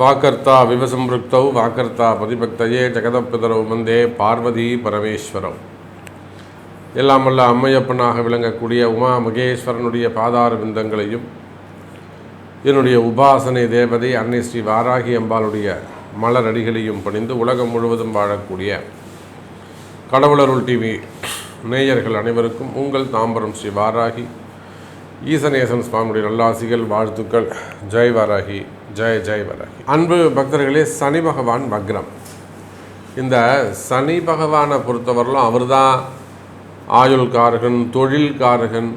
வாக்கர்த்தா விவசம்பிருக்தௌ வாக்கர்த்தா பதிபக்தையே ஜெகதப்பிதரவு வந்தே பார்வதி பரமேஸ்வரம் எல்லாம் வல்ல அம்மையப்பனாக விளங்கக்கூடிய உமா மகேஸ்வரனுடைய பாதார விந்தங்களையும் என்னுடைய உபாசனை தேவதை அன்னை ஸ்ரீ வாராகி அம்பாளுடைய மலரடிகளையும் பணிந்து உலகம் முழுவதும் வாழக்கூடிய கடவுளருள் டிவி நேயர்கள் அனைவருக்கும் உங்கள் தாம்பரம் ஸ்ரீ வாராகி ஈசநேசன் சுவாமியுடைய நல்லாசிகள் வாழ்த்துக்கள். ஜெய் வாராகி. ஜெய் ஜெய் வாராகி அன்பு பக்தர்களே சனி பகவான் வக்ரம். இந்த சனி பகவானை பொறுத்தவரையிலும் அவர் தான் ஆயுள்காரகன் தொழில்காரகன்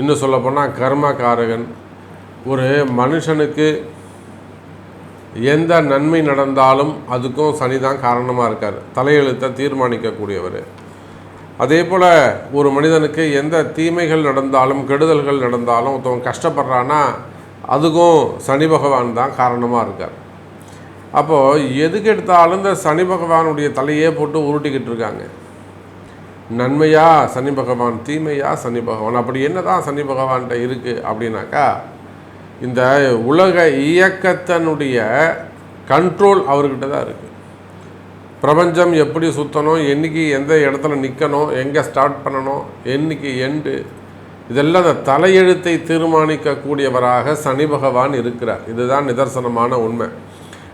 இன்னும் சொல்லப்போனால் கர்மகாரகன். ஒரு மனுஷனுக்கு எந்த நன்மை நடந்தாலும் அதுக்கும் சனி தான் காரணமாக இருக்கார். தலையெழுத்தை தீர்மானிக்கக்கூடியவர். அதே போல் ஒரு மனிதனுக்கு எந்த தீமைகள் நடந்தாலும் கெடுதல்கள் நடந்தாலும் ஒருத்தவன் கஷ்டப்படுறான்னா அதுக்கும் சனி பகவான் தான் காரணமாக இருக்கார். அப்போது எதுக்கு எடுத்தாலும் இந்த சனி பகவானுடைய தலையே போட்டு உருட்டிக்கிட்டு இருக்காங்க. நன்மையா சனி பகவான் தீமையா சனி பகவான்? அப்படி என்ன தான் சனி பகவான்கிட்ட இருக்குது அப்படின்னாக்கா இந்த உலக இயக்கத்தினுடைய கண்ட்ரோல் அவர்கிட்ட தான் இருக்குது பிரபஞ்சம் எப்படி சுற்றணும் என்னைக்கு எந்த இடத்துல நிற்கணும் எங்கே ஸ்டார்ட் பண்ணணும் என்னைக்கு எண்டு இதெல்லாம் அந்த தலையெழுத்தை தீர்மானிக்கக்கூடியவராக சனி பகவான் இருக்கிறார். இதுதான் நிதர்சனமான உண்மை.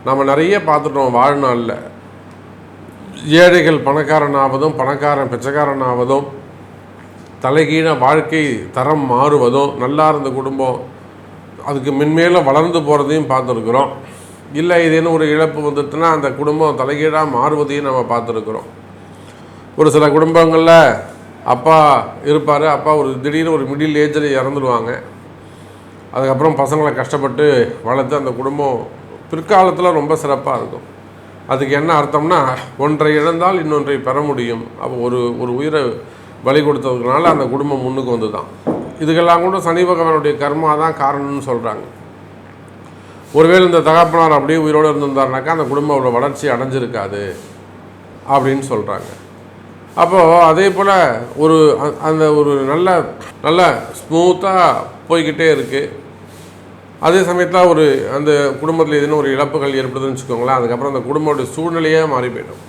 நம்ம நிறைய பார்த்துட்டோம் வாழ்நாளில். ஏழைகள் பணக்காரனாவதும் பணக்காரன் பிச்சைக்காரனாவதும் தலைகீழ வாழ்க்கை தரம் மாறுவதும் நல்லா இருந்த குடும்பம் அதுக்கு மென்மேலும் வளர்ந்து போகிறதையும் பார்த்துருக்குறோம். இல்லை ஏதேனும் ஒரு இழப்பு வந்துட்டுனா அந்த குடும்பம் தலைகீழாக மாறுவதையும் நம்ம பார்த்துருக்குறோம். ஒரு சில குடும்பங்களில் அப்பா இருப்பார். அப்பா ஒரு திடீர்னு ஒரு மிடில் ஏஜில் இறந்துடுவாங்க அதுக்கப்புறம் பசங்களை கஷ்டப்பட்டு வளர்த்து அந்த குடும்பம் பிற்காலத்தில் ரொம்ப சிறப்பாக இருக்கும். அதுக்கு என்ன அர்த்தம்னா ஒன்றை இழந்தால் இன்னொன்றை பெற முடியும். அப்போ ஒரு ஒரு உயிரை பலி கொடுத்ததுனால அந்த குடும்பம் முன்னுக்கு வந்து தான் இதுக்கெல்லாம் கூட சனி பகவானுடைய கர்மா தான் காரணம்னு சொல்கிறாங்க ஒருவேளை இந்த தகப்பனார் அப்படியே உயிரோடு இருந்திருந்தாருனாக்கா அந்த குடும்பம் அவ்வளோ வளர்ச்சி அடைஞ்சிருக்காது அப்படின்னு சொல்கிறாங்க அப்போது அதே போல் ஒரு அந்த ஒரு நல்ல நல்ல ஸ்மூத்தாக போய்கிட்டே இருக்குது அதே சமயத்தில் ஒரு அந்த குடும்பத்தில் எதுனா ஒரு இழப்புகள் ஏற்படுதுன்னு வச்சுக்கோங்களேன் அதுக்கப்புறம் அந்த குடும்பத்துடைய சூழ்நிலையே மாறி போயிடும்.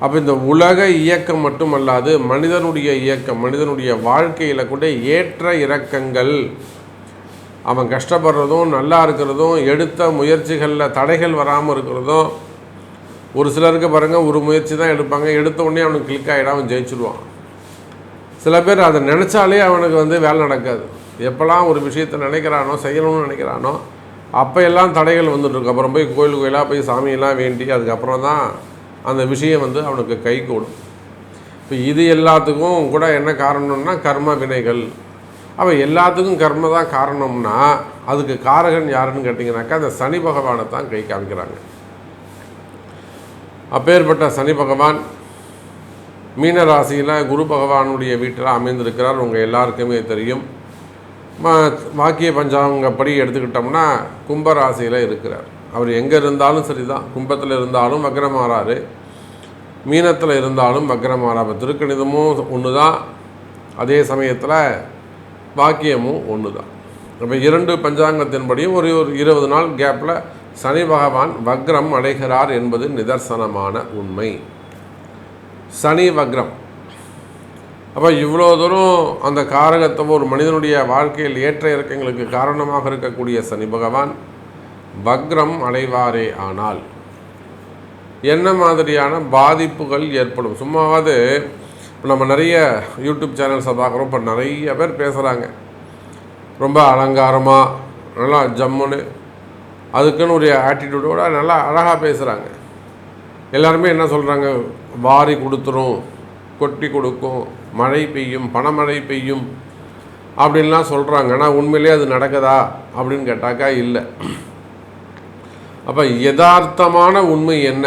அப்போ இந்த உலக இயக்கம் மட்டுமல்லாது மனிதனுடைய இயக்கம் மனிதனுடைய வாழ்க்கையில் கூட ஏற்ற இறக்கங்கள் அவன் கஷ்டப்படுறதும் நல்லா இருக்கிறதும் எடுத்த முயற்சிகளில் தடைகள் வராமல் இருக்கிறதும் ஒரு சிலருக்கு பாருங்கள் ஒரு முயற்சி தான் எடுப்பாங்க. எடுத்த உடனே அவனுக்கு கிளிக் ஆகிடும் அவன் ஜெயிச்சிடுவான் சில பேர் அதை நினச்சாலே அவனுக்கு வந்து வேலை நடக்காது. எப்போல்லாம் ஒரு விஷயத்தை நினைக்கிறானோ செய்யணும்னு நினைக்கிறானோ அப்போ எல்லாம் தடைகள் வந்துட்டுருக்கு அப்புறம் போய் கோயில் கோயிலாக போய் சாமியெல்லாம் வேண்டி அதுக்கப்புறம் தான் அந்த விஷயம் வந்து அவனுக்கு கை கூடும். இப்போ இது எல்லாத்துக்கும் கூட என்ன காரணம்னா கர்ம வினைகள். அப்போ எல்லாத்துக்கும் கர்ம தான் காரணம்னா அதுக்கு காரகன் யாருன்னு கேட்டிங்கனாக்கா அந்த சனி பகவானை தான் கை காமிக்கிறாங்க. அப்பேற்பட்ட சனி பகவான் மீன ராசியில் குரு பகவானுடைய வீட்டில் அமைந்திருக்கிறார். உங்கள் எல்லாருக்குமே தெரியும். ம- வாக்கிய பஞ்சாங்கப்படி எடுத்துக்கிட்டோம்னா கும்ப ராசியில் இருக்கிறார். அவர் எங்கே இருந்தாலும் சரி தான் கும்பத்தில் இருந்தாலும் வக்ரமாறாரு. மீனத்தில் இருந்தாலும் வக்ரமாறா. இப்போ திருக்கணிதமும் ஒன்று தான் அதே சமயத்தில் வாக்கியமும் ஒன்று தான் இப்போ இரண்டு பஞ்சாங்கத்தின்படியும் ஒரு ஒரு இருபது நாள் கேப்பில் சனி பகவான் வக்ரம் அடைகிறார் என்பது நிதர்சனமான உண்மை. சனி வக்ரம். அப்போ இவ்வளோ தூரம் அந்த காரகத்தை ஒரு மனிதனுடைய வாழ்க்கையில் ஏற்ற இறக்கங்களுக்கு காரணமாக இருக்கக்கூடிய சனி பகவான் வக்ரம் அடைவாரே ஆனால் என்ன மாதிரியான பாதிப்புகள் ஏற்படும்? சும்மாவது இப்போ நம்ம நிறைய யூடியூப் சேனல்ஸை பார்க்குறோம். இப்போ நிறைய பேர் பேசுகிறாங்க ரொம்ப அலங்காரமாக நல்லா ஜம்முன்னு அதுக்குன்னு ஒரு ஆட்டிடியூடோட நல்லா அழகாக பேசுகிறாங்க எல்லாருமே என்ன சொல்கிறாங்க வாரி கொடுத்துரும் கொட்டி கொடுக்கும் மழை பெய்யும் பணமழை பெய்யும் அப்படின்லாம் சொல்கிறாங்க ஆனால் உண்மையிலே அது நடக்குதா? அப்படின்னு கேட்டாக்கா இல்லை. அப்போ யதார்த்தமான உண்மை என்ன?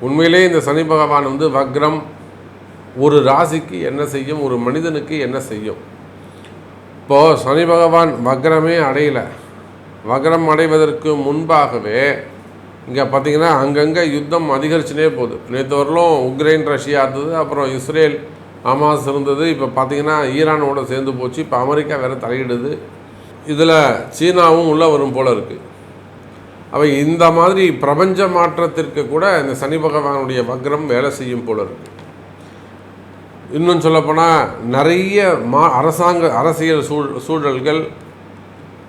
உண்மையிலே இந்த சனி பகவான் வந்து வக்ரம் ஒரு ராசிக்கு என்ன செய்யும்? ஒரு மனிதனுக்கு என்ன செய்யும்? இப்போது சனி பகவான் வக்ரமே அடையலை. வக்ரம் அடைவதற்கு முன்பாகவே இங்கே பார்த்தீங்கன்னா அங்கங்கே யுத்தம் அதிகரிச்சுனே போகுது. நேற்று வரலும் உக்ரைன் ரஷ்யா இருந்தது அப்புறம் இஸ்ரேல் ஹமாஸ் இருந்தது. இப்போ பார்த்தீங்கன்னா ஈரானோட சேர்ந்து போச்சு. இப்போ அமெரிக்கா வேறு தலையிடுது. இதில் சீனாவும் உள்ளே வரும் போல் இருக்குது அவை இந்த மாதிரி பிரபஞ்ச மாற்றத்திற்கு கூட இந்த சனி பகவானுடைய வக்ரம் வேலை செய்யும் போல் இருக்கு. இன்னும் சொல்லப்போனால் நிறைய மா அரசாங்க அரசியல் சூழ் சூழல்கள்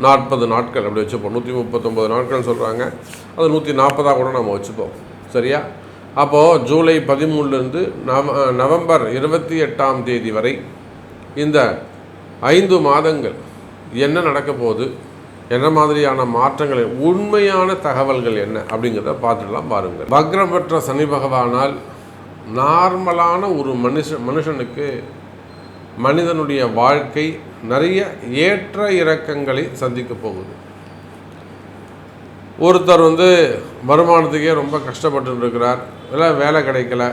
நாற்பது நாட்கள் அப்படி வச்சுப்போம். நூற்றி முப்பத்தொம்பது நாட்கள் சொல்கிறாங்க அது நூற்றி நாற்பதாக கூட நம்ம வச்சுப்போம். சரியா? அப்போது ஜூலை பதிமூணுலேருந்து நவ நவம்பர் இருபத்தி எட்டாம் தேதி வரை இந்த ஐந்து மாதங்கள் என்ன நடக்க போகுது என்ன மாதிரியான மாற்றங்கள் உண்மையான தகவல்கள் என்ன அப்படிங்கிறத பார்த்துடலாம் பாருங்கள். வக்ரம் பெற்ற சனி பகவானால் நார்மலான ஒரு மனுஷ மனுஷனுக்கு மனிதனுடைய வாழ்க்கை நிறைய ஏற்ற இறக்கங்களை சந்திக்க போகுது. ஒருத்தர் வந்து வருமானத்துக்கே ரொம்ப கஷ்டப்பட்டு இருக்கிறார் இல்லை வேலை கிடைக்கல.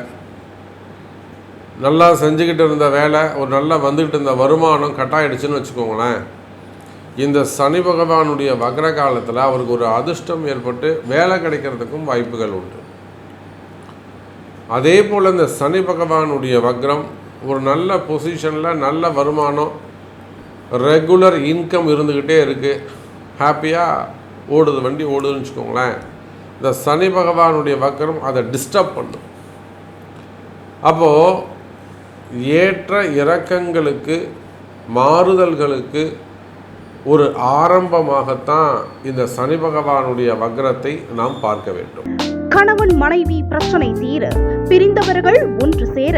நல்லா செஞ்சுக்கிட்டு இருந்த வேலை ஒரு நல்லா வந்துக்கிட்டு இருந்த வருமானம் கட்டாயிடுச்சுன்னு வச்சுக்கோங்களேன். இந்த சனி பகவானுடைய வக்ர காலத்தில் அவருக்கு ஒரு அதிர்ஷ்டம் ஏற்பட்டு வேலை கிடைக்கிறதுக்கும் வாய்ப்புகள் உண்டு. அதே போல் இந்த சனி பகவானுடைய வக்ரம் ஒரு நல்ல பொசிஷனில் நல்ல வருமானம் ரெகுலர் இன்கம் இருந்துக்கிட்டே இருக்குது ஹாப்பியாக ஓடுது வண்டி ஓடுதுன்னு வச்சுக்கோங்களேன். இந்த சனி பகவானுடைய வக்கரம் அதை டிஸ்டர்ப் பண்ணும். அப்போது ஏற்ற இறக்கங்களுக்கு மாறுதல்களுக்கு ஒரு ஆரம்பமாகத்தான் இந்த சனி பகவானுடைய வக்ரத்தை நாம் பார்க்க வேண்டும். கணவன் மனைவி பிரச்சனை தீர பிரிந்தவர்கள் ஒன்று சேர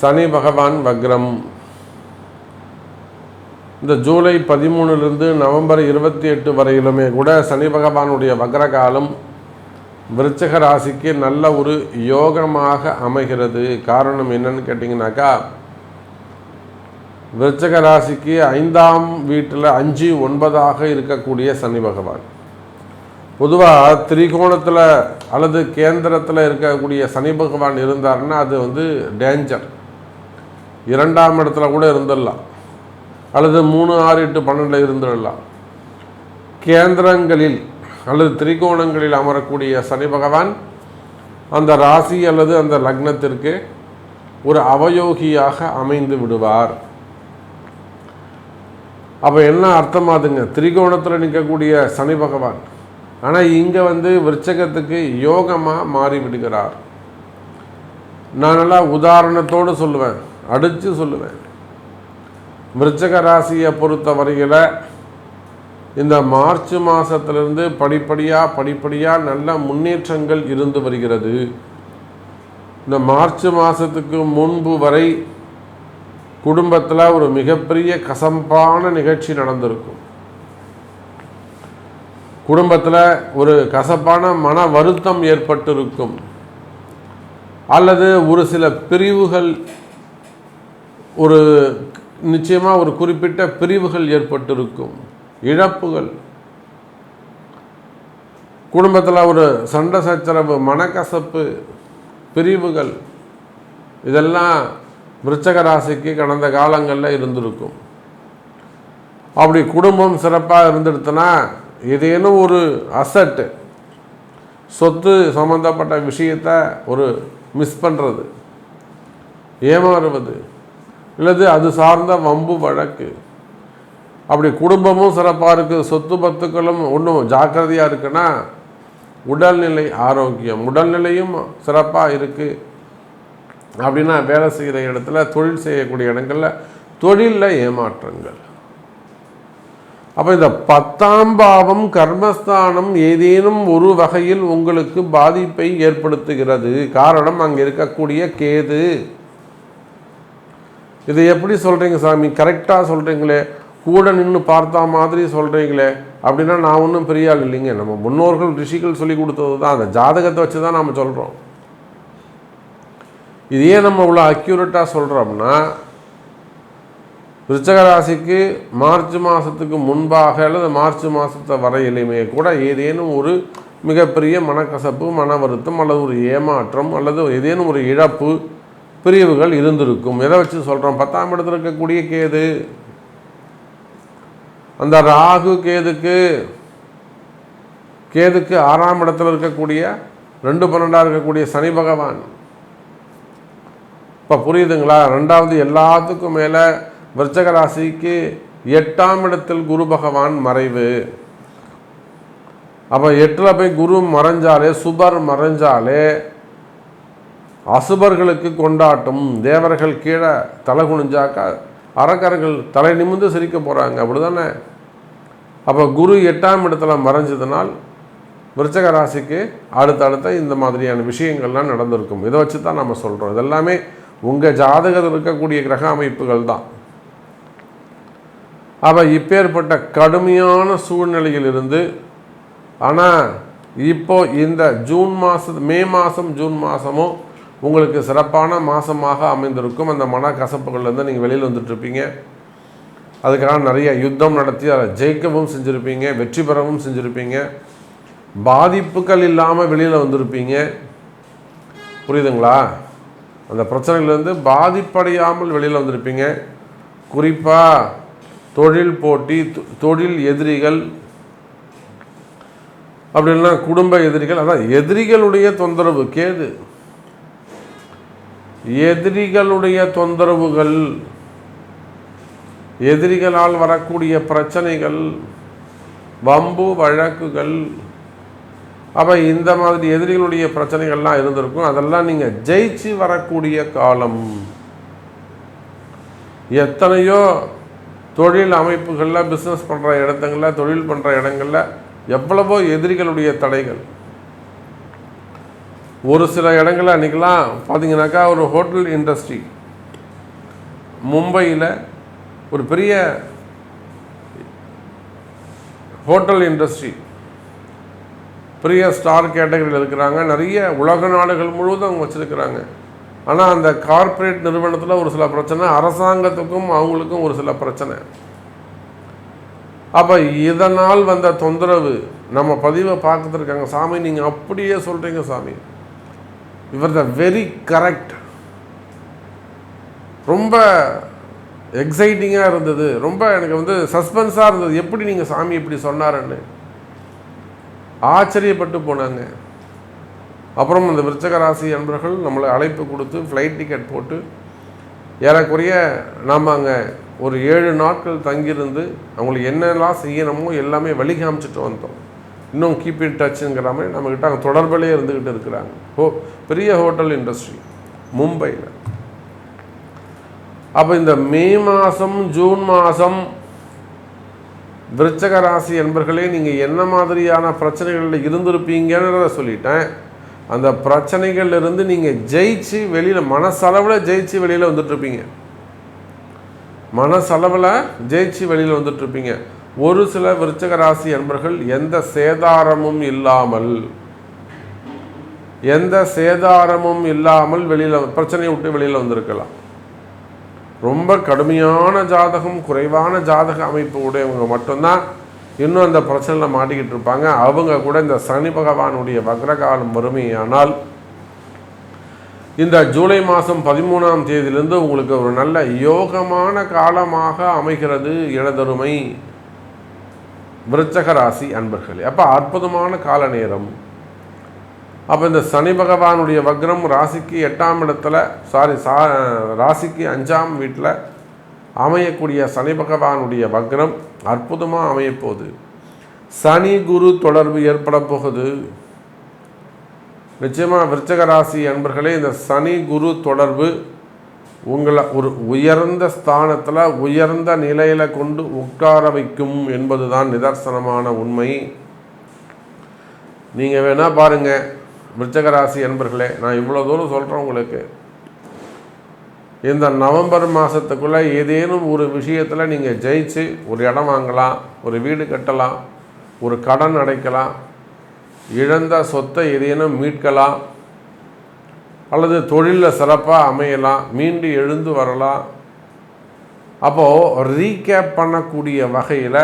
சனி பகவான் வக்ரம். இந்த ஜூலை பதிமூணுலேருந்து நவம்பர் இருபத்தி எட்டு வரையிலுமே கூட சனி பகவானுடைய வக்ர காலம் விருச்சக ராசிக்கு நல்ல ஒரு யோகமாக அமைகிறது. காரணம் என்னன்னு கேட்டிங்கனாக்கா விருச்சக ராசிக்கு ஐந்தாம் வீட்டில் அஞ்சு ஒன்பதாக இருக்கக்கூடிய சனி பகவான். பொதுவாக திரிகோணத்தில் அல்லது கேந்திரத்தில் இருக்கக்கூடிய சனி பகவான் இருந்தார்னா அது வந்து டேஞ்சர் இரண்டாம் இடத்துல கூட இருந்துடலாம். அல்லது மூணு ஆறு எட்டு பன்னெண்டில் இருந்துடலாம். கேந்திரங்களில் அல்லது திரிகோணங்களில் அமரக்கூடிய சனி பகவான் அந்த ராசி அல்லது அந்த லக்னத்திற்கு ஒரு அவயோகியாக அமைந்து விடுவார். அப்போ என்ன அர்த்தமாதுங்க? திரிகோணத்தில் நிற்கக்கூடிய சனி பகவான். ஆனால் இங்கே வந்து விருச்சகத்துக்கு யோகமாக மாறி விடுகிறார் நான் நல்லா உதாரணத்தோடு சொல்லுவேன். அடித்து சொல்லுவேன். விருச்சக ராசியை பொறுத்த வரையில் இந்த மார்ச் மாதத்திலிருந்து படிப்படியாக படிப்படியாக நல்ல முன்னேற்றங்கள் இருந்து வருகிறது. இந்த மார்ச் மாதத்துக்கு முன்பு வரை குடும்பத்தில் ஒரு மிகப்பெரிய கசப்பான நிகழ்ச்சி நடந்திருக்கும். குடும்பத்தில் ஒரு கசப்பான மன வருத்தம் ஏற்பட்டிருக்கும். அல்லது ஒரு சில பிரிவுகள் ஒரு நிச்சயமாக ஒரு குறிப்பிட்ட பிரிவுகள் ஏற்பட்டிருக்கும். இழப்புகள். குடும்பத்தில் ஒரு சண்டை சச்சரவு மனக்கசப்பு பிரிவுகள். இதெல்லாம் விருச்சக ராசிக்கு கடந்த காலங்களில் இருந்திருக்கும். அப்படி குடும்பம் சிறப்பாக இருந்துடுத்துனா ஏதேனும் ஒரு அசட்டு சொத்து சம்மந்தப்பட்ட விஷயத்த ஒரு மிஸ் பண்ணுறது ஏமாறுவது இல்லது அது சார்ந்த வம்பு வழக்கு. அப்படி குடும்பமும் சிறப்பாக இருக்குது சொத்து பத்துக்களும் ஒன்றும் ஜாக்கிரதையாக இருக்குன்னா உடல்நிலை ஆரோக்கியம் உடல்நிலையும் சிறப்பாக இருக்குது அப்படின்னா வேலை செய்கிற இடத்துல தொழில் செய்யக்கூடிய இடங்களில் தொழிலில் ஏமாற்றங்கள். அப்போ இந்த பத்தாம் பாவம் கர்மஸ்தானம் ஏதேனும் ஒரு வகையில் உங்களுக்கு பாதிப்பை ஏற்படுத்துகிறது. காரணம் அங்கே இருக்கக்கூடிய கேது. இதை எப்படி சொல்கிறீங்க சாமி? கரெக்டாக சொல்கிறீங்களே கூட நின்று பார்த்தா மாதிரி சொல்கிறீங்களே அப்படின்னா நான் ஒன்றும் பெரிய ஆள் இல்லைங்க. நம்ம முன்னோர்கள் ரிஷிகள் சொல்லி கொடுத்தது தான் அந்த ஜாதகத்தை வச்சு தான் நாம் சொல்கிறோம் இது ஏன் நம்ம இவ்வளோ அக்யூரேட்டாக சொல்கிறோம்னா விருச்சகராசிக்கு மார்ச் மாதத்துக்கு முன்பாக அல்லது மார்ச் மாதத்தை வரையிலுமே கூட ஏதேனும் ஒரு மிகப்பெரிய மனக்கசப்பு மன வருத்தம் அல்லது ஒரு ஏமாற்றம் அல்லது ஏதேனும் ஒரு இழப்பு பிரிவுகள் இருந்திருக்கும். எதை வச்சு சொல்கிறோம் பத்தாம் இடத்துல இருக்கக்கூடிய கேது. அந்த ராகு கேதுக்கு கேதுக்கு ஆறாம் இடத்துல இருக்கக்கூடிய ரெண்டு பன்னெண்டாக இருக்கக்கூடிய சனி பகவான். இப்போ புரியுதுங்களா? ரெண்டாவது எல்லாத்துக்கும் மேலே விருச்சக ராசிக்கு எட்டாம் இடத்தில் குரு பகவான் மறைவு. அப்போ எட்டில் போய் குரு மறைஞ்சாலே சுபர் மறைஞ்சாலே அசுபர்களுக்கு கொண்டாட்டம் தேவர்கள் கீழே தலை குனிஞ்சாக்கா அரக்கர்கள் தலை நிமிர்ந்து சிரிக்க போகிறாங்க அப்படி தானே அப்போ குரு எட்டாம் இடத்துல மறைஞ்சதுனால் விருச்சக ராசிக்கு அடுத்தடுத்த இந்த மாதிரியான விஷயங்கள்லாம் நடந்திருக்கும். இதை வச்சு தான் நம்ம சொல்கிறோம் இதெல்லாமே உங்கள் ஜாதகத்தில் இருக்கக்கூடிய கிரக அமைப்புகள் தான். அப்போ இப்பேற்பட்ட கடுமையான சூழ்நிலையிலிருந்து ஆனால் இப்போ இந்த ஜூன் மாதம் மே மாதம் ஜூன் மாதமும் உங்களுக்கு சிறப்பான மாதமாக அமைந்திருக்கும். அந்த மன கசப்புகள்லேருந்து நீங்கள் வெளியில் வந்துட்டுருப்பீங்க. அதுக்காக நிறைய யுத்தம் நடத்தி அதை ஜெயிக்கவும் செஞ்சுருப்பீங்க வெற்றி பெறவும் செஞ்சுருப்பீங்க. பாதிப்புகள் இல்லாமல் வெளியில் வந்திருப்பீங்க. புரியுதுங்களா? அந்த பிரச்சனையிலேருந்து பாதிப்படையாமல் வெளியில் வந்திருப்பீங்க. குறிப்பாக தொழில் போட்டி தொ- தொழில் எதிரிகள் அப்படின்னா குடும்ப எதிரிகள். அதான் எதிரிகளுடைய தொந்தரவு கேது. எதிரிகளுடைய தொந்தரவுகள் எதிரிகளால் வரக்கூடிய பிரச்சனைகள் வம்பு வழக்குகள் அப்போ இந்த மாதிரி எதிரிகளுடைய பிரச்சனைகள்லாம் இருந்திருக்கும். அதெல்லாம் நீங்கள் ஜெயிச்சு வரக்கூடிய காலம். எத்தனையோ தொழில் அமைப்புகளில் பிஸ்னஸ் பண்ணுற இடத்துங்களில் தொழில் பண்ணுற இடங்களில் எவ்வளவோ எதிரிகளுடைய தடைகள். ஒரு சில இடங்களில் அன்றைக்கெலாம் பார்த்தீங்கன்னாக்கா ஒரு ஹோட்டல் இண்டஸ்ட்ரி. மும்பையில் ஒரு பெரிய ஹோட்டல் இண்டஸ்ட்ரி. பெரிய ஸ்டார் கேட்டகரியில் இருக்கிறாங்க. நிறைய உலக நாடுகள் முழுவதும் அவங்க வச்சுருக்கிறாங்க. ஆனால் அந்த கார்ப்பரேட் நிறுவனத்தில் ஒரு சில பிரச்சனை அரசாங்கத்துக்கும் அவங்களுக்கும் ஒரு சில பிரச்சனை. அப்போ இதனால் வந்த தொந்தரவு நம்ம பதிவை பார்த்துட்டு சாமி நீங்கள் அப்படியே சொல்கிறீங்க சாமி. இவர் த வெரி கரெக்ட் ரொம்ப எக்ஸைட்டிங்காக இருந்தது. ரொம்ப எனக்கு வந்து சஸ்பென்ஸாக இருந்தது. எப்படி நீங்கள் சாமி இப்படி சொன்னாருன்னு. ஆச்சரியப்பட்டு போனாங்க. அப்புறம் அந்த விருச்சக ராசி அன்பர்கள் நம்மளை அழைப்பு கொடுத்து ஃப்ளைட் டிக்கெட் போட்டு ஏறக்குறைய நாம் அங்கே ஒரு ஏழு நாட்கள் தங்கியிருந்து அவங்களுக்கு என்னெல்லாம் செய்யணுமோ எல்லாமே வழி காமிச்சிட்டு வந்தோம். இன்னும் கீப் இன் டச்சுங்கிற மாதிரி நம்மக்கிட்ட அங்கே தொடர்பிலே இருந்துக்கிட்டு இருக்கிறாங்க. ஓ பெரிய ஹோட்டல் இண்டஸ்ட்ரி மும்பையில். அப்போ இந்த மே மாதம் ஜூன் மாதம் விருச்சக ராசி என்பர்களே நீங்கள் என்ன மாதிரியான பிரச்சனைகளில் இருந்திருப்பீங்கன்றத சொல்லிட்டேன். அந்த பிரச்சனைகள்லேருந்து நீங்கள் ஜெயிச்சு வெளியில் மனசளவில் ஜெயிச்சு வெளியில் வந்துட்டுருப்பீங்க. மனசளவில் ஜெயிச்சு வெளியில் வந்துட்டுருப்பீங்க. ஒரு சில விருச்சக ராசி என்பர்கள் எந்த சேதாரமும் இல்லாமல் எந்த சேதாரமும் இல்லாமல் வெளியில் பிரச்சனையை விட்டு வெளியில் வந்திருக்கலாம். ரொம்ப கடுமையான ஜாதகம் குறைவான ஜாதக அமைப்பு உடையவங்க மட்டும்தான் இன்னும் அந்த பிரச்சனையில் மாட்டிக்கிட்டு இருப்பாங்க. அவங்க கூட இந்த சனி பகவானுடைய வக்ரகாலம் வறுமையானால் இந்த ஜூலை மாதம் பதிமூணாம் தேதியிலிருந்து உங்களுக்கு ஒரு நல்ல யோகமான காலமாக அமைகிறது இளதருமை விருச்சக ராசி அன்பர்களே. அப்போ அற்புதமான கால நேரம். அப்போ இந்த சனி பகவானுடைய வக்ரம் ராசிக்கு எட்டாம் இடத்துல சாரி சா ராசிக்கு அஞ்சாம் வீட்டில் அமையக்கூடிய சனி பகவானுடைய வக்ரம் அற்புதமாக அமையப்போகுது. சனி குரு தொடர்பு ஏற்பட போகுது. நிச்சயமாக விருச்சக ராசி அன்பர்களே இந்த சனி குரு தொடர்பு உங்களை ஒரு உயர்ந்த ஸ்தானத்தில் உயர்ந்த நிலையில் கொண்டு உட்கார வைக்கும் என்பதுதான் நிதர்சனமான உண்மை. நீங்கள் வேணால் பாருங்கள் விருச்சகராசி என்பர்களே நான் இவ்வளோ தூரம் சொல்கிறேன் உங்களுக்கு. இந்த நவம்பர் மாதத்துக்குள்ளே ஏதேனும் ஒரு விஷயத்தில் நீங்கள் ஜெயிச்சு ஒரு இடம் வாங்கலாம் ஒரு வீடு கட்டலாம் ஒரு கடன் அடைக்கலாம் இழந்த சொத்தை ஏதேனும் மீட்கலாம் அல்லது தொழிலில் சிறப்பாக அமையலாம் மீண்டு எழுந்து வரலாம். அப்போது ரீகேப் பண்ணக்கூடிய வகையில்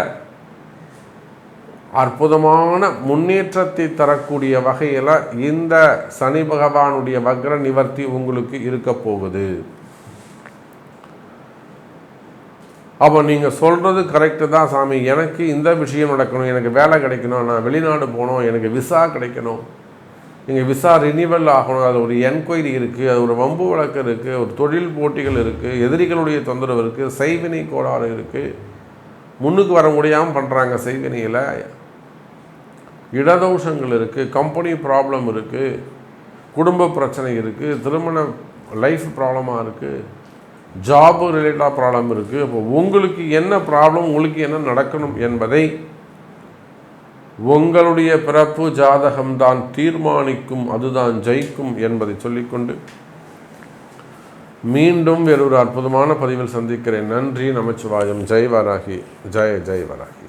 அற்புதமான முன்னேற்றத்தை தரக்கூடிய வகையில் இந்த சனி பகவானுடைய வக்ர நிவர்த்தி உங்களுக்கு இருக்க போகுது. அப்போ நீங்கள் சொல்கிறது கரெக்டு தான் சாமி. எனக்கு இந்த விஷயம் நடக்கணும் எனக்கு வேலை கிடைக்கணும் நான் வெளிநாடு போகணும் எனக்கு விசா கிடைக்கணும். நீங்கள் விசா ரினிவல் ஆகணும் அது ஒரு என்கொயரி இருக்குது அது ஒரு வம்பு வழக்கு இருக்குது ஒரு தொழில் போட்டிகள் இருக்குது எதிரிகளுடைய தொந்தரவு இருக்குது செய்வினை கோளாறு இருக்குது முன்னுக்கு வர முடியாமல் பண்ணுறாங்க செய்வினையில். இடதோஷங்கள் இருக்குது கம்பெனி ப்ராப்ளம் இருக்குது குடும்ப பிரச்சனை இருக்குது திருமண லைஃப் ப்ராப்ளமாக இருக்குது ஜாபு ரிலேட்டடாக ப்ராப்ளம் இருக்குது அப்போ உங்களுக்கு என்ன ப்ராப்ளம் உங்களுக்கு என்ன நடக்கணும் என்பதை உங்களுடைய பிறப்பு ஜாதகம்தான் தீர்மானிக்கும் அதுதான் ஜெயிக்கும் என்பதை சொல்லிக்கொண்டு மீண்டும் வேறொரு அற்புதமான பதிவில் சந்திக்கிறேன். நன்றி நமச்சிவாயம். ஜெய் வராகி ஜெய ஜெய் வராகி